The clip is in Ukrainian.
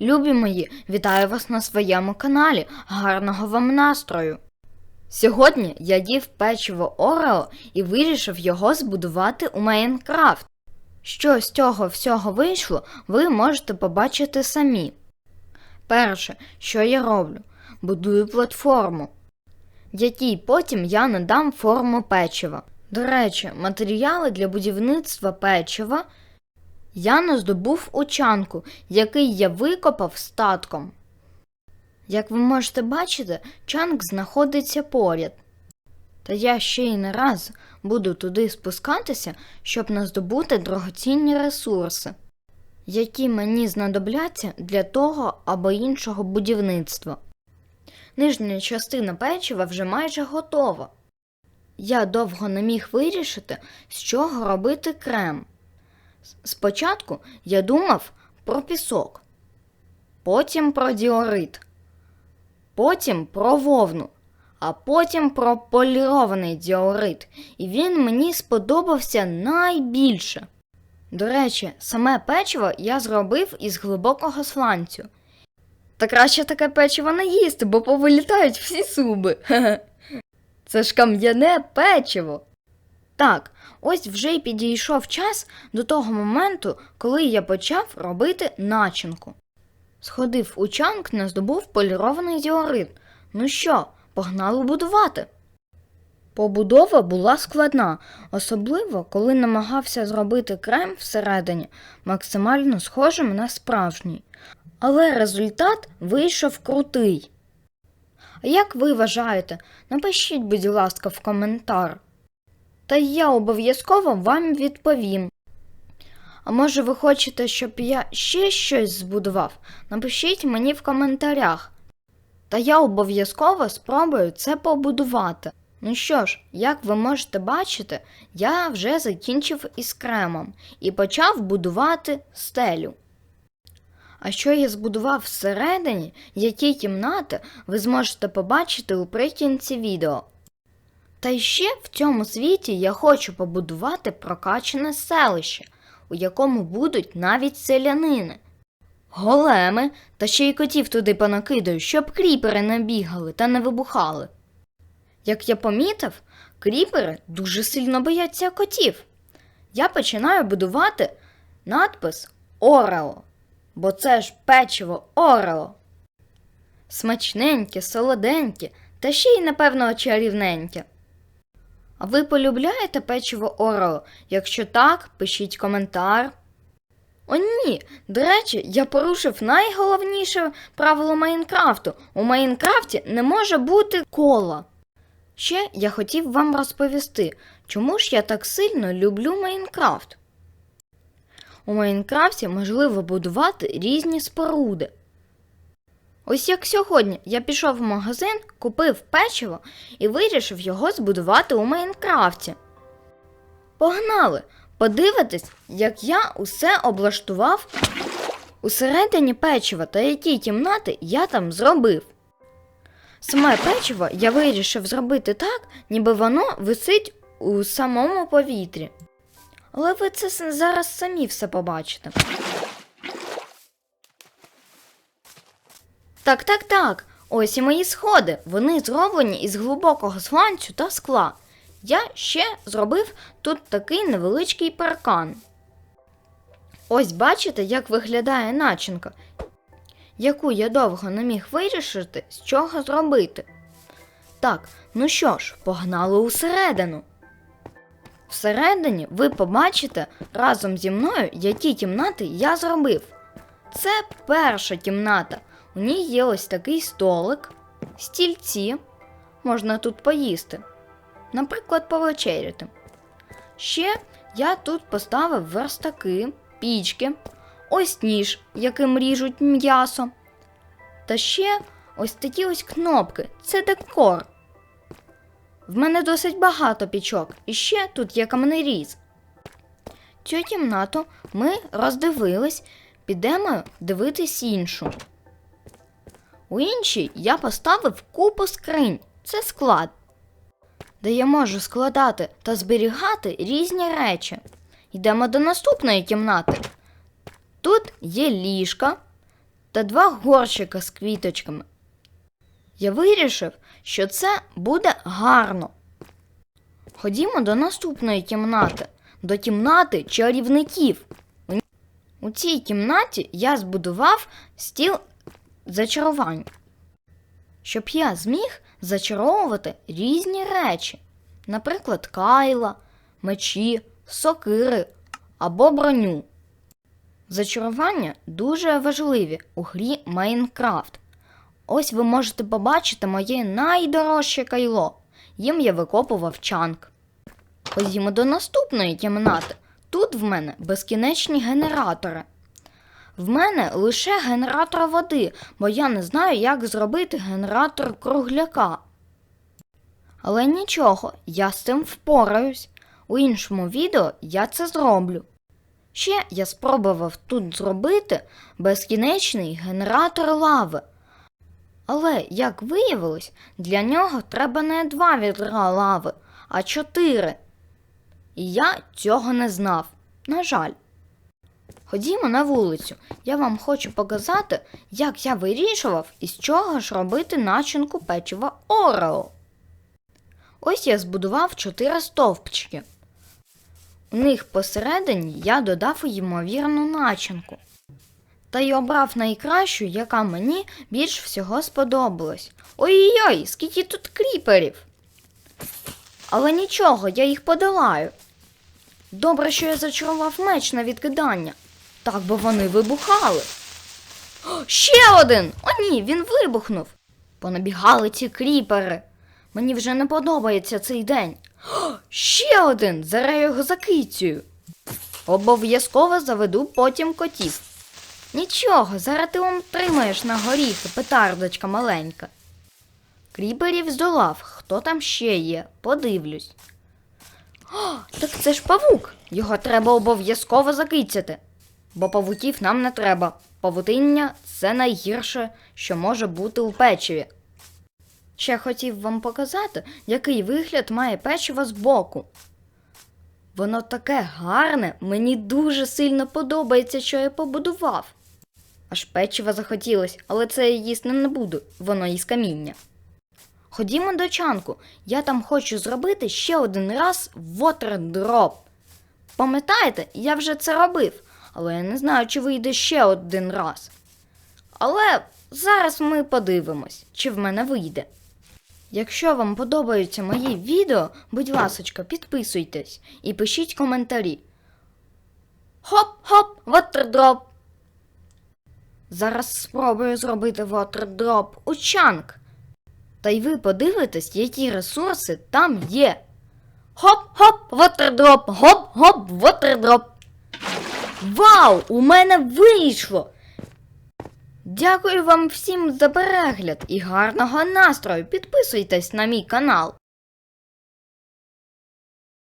Любі мої, вітаю вас на своєму каналі. Гарного вам настрою! Сьогодні я їв печиво Орео і вирішив його збудувати у Майнкрафт. Що з цього всього вийшло, ви можете побачити самі. Перше, що я роблю, будую платформу, якій потім я надам форму печива. До речі, матеріали для будівництва печива я наздобув у чанку, який я викопав статком. Як ви можете бачити, чанк знаходиться поряд. Та я ще й не раз буду туди спускатися, щоб наздобути дорогоцінні ресурси, які мені знадобляться для того або іншого будівництва. Нижня частина печива вже майже готова. Я довго не міг вирішити, з чого робити крем. Спочатку я думав про пісок, потім про діорит, потім про вовну, а потім про полірований діорит, і він мені сподобався найбільше. До речі, саме печиво я зробив із глибокого сланцю. Та краще таке печиво не їсти, бо повилітають всі зуби. Це ж кам'яне печиво. Так, ось вже й підійшов час до того моменту, коли я почав робити начинку. Сходив у чанк, не здобув полірований діорит. Ну що, погнали будувати. Побудова була складна, особливо коли намагався зробити крем всередині максимально схожим на справжній. Але результат вийшов крутий. А як ви вважаєте, напишіть, будь ласка, в коментар. Та я обов'язково вам відповім. А може ви хочете, щоб я ще щось збудував? Напишіть мені в коментарях. Та я обов'язково спробую це побудувати. Ну що ж, як ви можете бачити, я вже закінчив із кремом і почав будувати стелю. А що я збудував всередині, які кімнати, ви зможете побачити у прикінці відео. Та ще в цьому світі я хочу побудувати прокачане селище, у якому будуть навіть селянини. Големи, та ще й котів туди понакидаю, щоб кріпери не бігали та не вибухали. Як я помітив, кріпери дуже сильно бояться котів. Я починаю будувати надпис Орео, бо це ж печиво Орео. Смачненьке, солоденьке та ще й, напевно, чарівненьке. А ви полюбляєте печиво Орео? Якщо так, пишіть коментар. О, ні, до речі, я порушив найголовніше правило Майнкрафту. У Майнкрафті не може бути кола. Ще я хотів вам розповісти, чому ж я так сильно люблю Майнкрафт. У Майнкрафті можливо будувати різні споруди. Ось як сьогодні я пішов в магазин, купив печиво і вирішив його збудувати у Майнкрафті. Погнали! Подивитись, як я усе облаштував усередині печива та які кімнати я там зробив. Саме печиво я вирішив зробити так, ніби воно висить у самому повітрі. Але ви це зараз самі все побачите. Так, так, так. Ось і мої сходи. Вони зроблені із глибокого сланцю та скла. Я ще зробив тут такий невеличкий паркан. Ось бачите, як виглядає начинка, яку я довго не міг вирішити, з чого зробити. Так, ну що ж, погнали усередину. Всередині ви побачите разом зі мною, які кімнати я зробив. Це перша кімната. У ній є ось такий столик, стільці, можна тут поїсти, наприклад, повечеряти. Ще я тут поставив верстаки, пічки, ось ніж, яким ріжуть м'ясо. Та ще ось такі ось кнопки це декор. В мене досить багато пічок, і ще тут є каменеріз. Цю кімнату ми роздивились, підемо дивитись іншу. У іншій я поставив купу скринь. Це склад, де я можу складати та зберігати різні речі. Йдемо до наступної кімнати. Тут є ліжка та два горщика з квіточками. Я вирішив, що це буде гарно. Ходімо до наступної кімнати, до кімнати чарівників. У- цій кімнаті я збудував стіл зачарувань, щоб я зміг зачаровувати різні речі, наприклад, кайла, мечі, сокири або броню. Зачарування дуже важливі у грі Майнкрафт. Ось ви можете побачити моє найдорожче кайло. Їм я викопував чанк. Ходімо до наступної кімнати. Тут в мене безкінечні генератори. В мене лише генератор води, бо я не знаю, як зробити генератор кругляка. Але нічого, я з цим впораюсь. У іншому відео я це зроблю. Ще я спробував тут зробити безкінечний генератор лави. Але, як виявилось, для нього треба не два відра лави, а чотири. І я цього не знав. На жаль. Ходімо на вулицю. Я вам хочу показати, як я вирішував, із чого ж робити начинку печива Орео. Ось я збудував чотири стовпчики. У них посередині я додав ймовірну начинку. Та й обрав найкращу, яка мені більш всього сподобалась. Ой-ой, скільки тут кріперів. Але нічого, я їх подолаю. Добре, що я зачарував меч на відкидання. Так би вони вибухали. Ще один! О, ні, він вибухнув. Понабігали ці кріпери. Мені вже не подобається цей день. Ще один! Зараз його закицюю. Обов'язково заведу потім котів. Нічого, зараз ти вам тримаєш на горіхи, петардочка маленька. Кріперів здолав, хто там ще є, подивлюсь. О, так це ж павук. Його треба обов'язково закицяти. Бо павуків нам не треба. Павутиння це найгірше, що може бути у печиві. Ще хотів вам показати, який вигляд має печиво збоку. Воно таке гарне, мені дуже сильно подобається, що я побудував. Аж печива захотілось, але це я їсти не буду, воно із каміння. Ходімо до чанку, я там хочу зробити ще один раз вотердроп. Пам'ятаєте, я вже це робив, але я не знаю, чи вийде ще один раз. Але зараз ми подивимось, чи в мене вийде. Якщо вам подобаються мої відео, будь ласочка, підписуйтесь і пишіть коментарі. Хоп-хоп, вотердроп. Зараз спробую зробити вотердроп у чанк. Та й ви подивитесь, які ресурси там є. Хоп-хоп, вотердроп, гоп-гоп, вотердроп. Вау! У мене вийшло! Дякую вам всім за перегляд і гарного настрою. Підписуйтесь на мій канал.